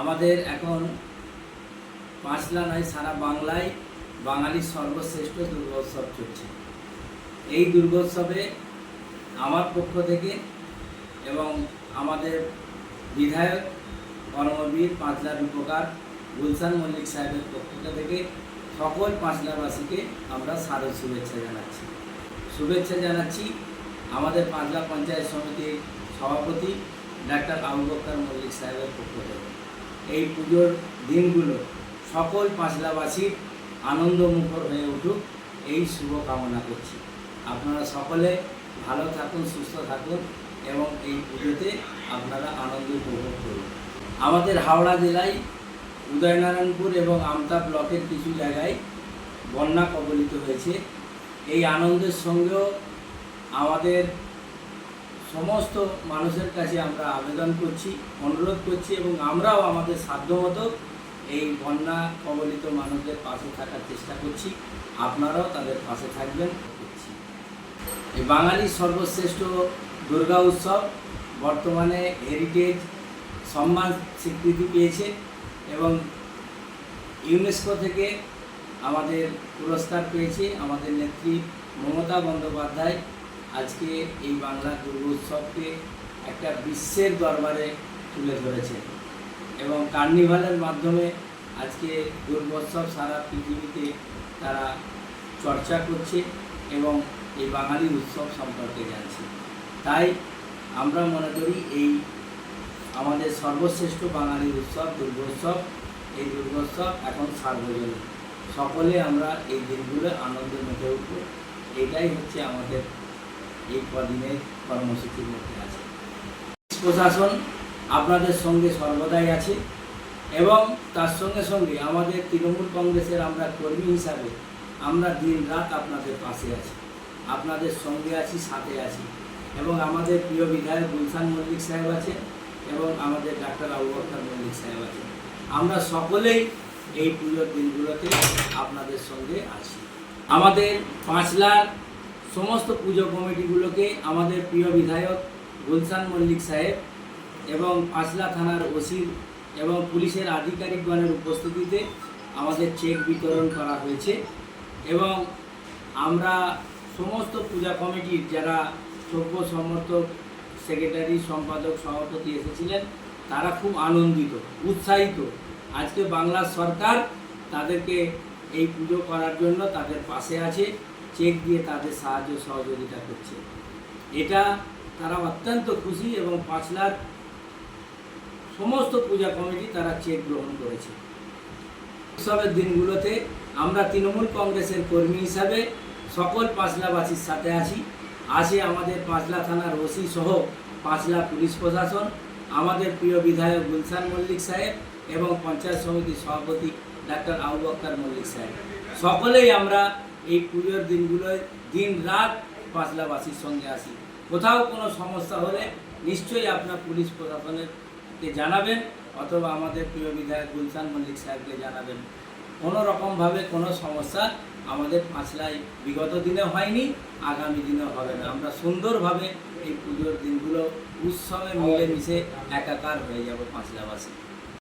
আমাদের এখন পাঁচলা নয়, সারা বাংলায় বাঙালির সর্বশ্রেষ্ঠ দুর্গোৎসব চলছে। এই দুর্গোৎসবে আমার পক্ষ থেকে এবং আমাদের বিধায়ক কর্মবীর পাঁচলার উপকার গুলশান মল্লিক সাহেবের পক্ষ থেকে সকল পাঁচলাবাসীকে আমরা সাদর শুভেচ্ছা জানাচ্ছি। শুভেচ্ছা জানাচ্ছি আমাদের পাঁচলা পঞ্চায়েত সমিতির সভাপতি ডাক্তার আবু বক্কর মল্লিক সাহেবের পক্ষ থেকে। এই পুজোর দিনগুলো সকল পাঁচলাবাসীর আনন্দমুখর হয়ে উঠুক, এই শুভ কামনা করছি। আপনারা সকলে ভালো থাকুন, সুস্থ থাকুন এবং এই পুজোতে আপনারা আনন্দ উপভোগ করুন। আমাদের হাওড়া জেলায় উদয়নারায়ণপুর এবং আমতা ব্লকের কিছু জায়গায় বন্যা কবলিত হয়েছে। এই আনন্দের সঙ্গেও আমাদের সমস্ত মানুষের কাছে আমরা আবেদন করছি, অনুরোধ করছি এবং আমরাও আমাদের সাধ্যমতো এই বন্যা কবলিত মানুষদের পাশে থাকার চেষ্টা করছি। আপনারাও তাদের পাশে থাকবেন। করছি এই বাঙালির সর্বশ্রেষ্ঠ দুর্গা উৎসব বর্তমানে হেরিটেজ সম্মান স্বীকৃতি পেয়েছে এবং ইউনেস্কো থেকে আমাদের পুরস্কার পেয়েছে আমাদের নেত্রী মমতা বন্দ্যোপাধ্যায়। আজকে এই বাংলা দুর্গোৎসবকে একটা বিশ্বের দরবারে তুলে ধরেছে। এবং কার্নিভালের মাধ্যমে আজকে দুর্গোৎসব সারা পৃথিবীতে তারা চর্চা করছে এবং এই বাঙালি উৎসব সম্পর্কে জানছে। তাই আমরা মনে করি এই আমাদের সর্বশ্রেষ্ঠ বাঙালি উৎসব, দুর্গোৎসব, এই দুর্গোৎসব এখন সার্বজনীন। সকলে আমরা এই দিনগুলো আনন্দের মেতে উঠব। এটাই হচ্ছে আমাদের এই কদিনের কর্মসূচির মধ্যে আছে প্রশাসন আপনাদের সঙ্গে সর্বদাই আছে এবং তার সঙ্গে সঙ্গে আমাদের তৃণমূল কংগ্রেসের আমরা কর্মী হিসাবে আমরা দিন রাত আপনাদের পাশে আছি আপনাদের সঙ্গে আছি সাথে আছি এবং আমাদের প্রিয় বিধায়ক গুলশান মল্লিক সাহেব আছেন এবং আমাদের ডাক্তার আবু বকর মল্লিক সাহেব আছেন আমরা সকলেই এই পুজোর দিনগুলোতে আপনাদের সঙ্গে আছি। আমাদের পাঁচলার সমস্ত পুজো কমিটিগুলোকে আমাদের প্রিয় বিধায়ক গুলশান মল্লিক সাহেব এবং পাঁচলা থানার ওসির এবং পুলিশের আধিকারিকগণের উপস্থিতিতে আমাদের চেক বিতরণ করা হয়েছে এবং আমরা সমস্ত পূজা কমিটির যারা সভ্য সমর্থক সেক্রেটারি সম্পাদক, সভাপতি এসেছিলেন, তারা খুব আনন্দিত, উৎসাহিত। আজকে বাংলার সরকার তাদেরকে এই পুজো করার জন্য তাদের পাশে আছে। চেক দিয়ে তাদের সাহায্য সহযোগিতা করছে। এটা তারা অত্যন্ত খুশি এবং পাঁচ লাখ সমস্ত পূজা কমিটি তারা চেক গ্রহণ করেছে। উৎসবের দিনগুলোতে আমরা তৃণমূল কংগ্রেসের কর্মী হিসাবে সকল পাঁচলাবাসীর সাথে আছি। আছে আমাদের পাঁচলা থানার ওসি সহ পাঁচলা পুলিশ প্রশাসন, আমাদের প্রিয় বিধায়ক গুলশান মল্লিক সাহেব এবং পঞ্চায়েত সমিতির সভাপতি ডাক্তার আবু বক্কর মল্লিক সাহেব। সকলেই আমরা এই পুজোর দিনগুলোয় দিন রাত পাঁচলাবাসীর সঙ্গে আসি। কোথাও কোনো সমস্যা হলে নিশ্চয়ই আপনার পুলিশ প্রশাসনেরকে জানাবেন অথবা আমাদের প্রিয় বিধায়ক গুলশান মল্লিক সাহেবকে জানাবেন। কোনো রকমভাবে কোনো সমস্যা আমাদের পাঁচলায় বিগত দিনে হয়নি, আগামী দিনে হবে না। আমরা সুন্দরভাবে এই পুজোর দিনগুলো উৎসবে মিলেমিশে একাকার হয়ে যাব পাঁচলাবাসী।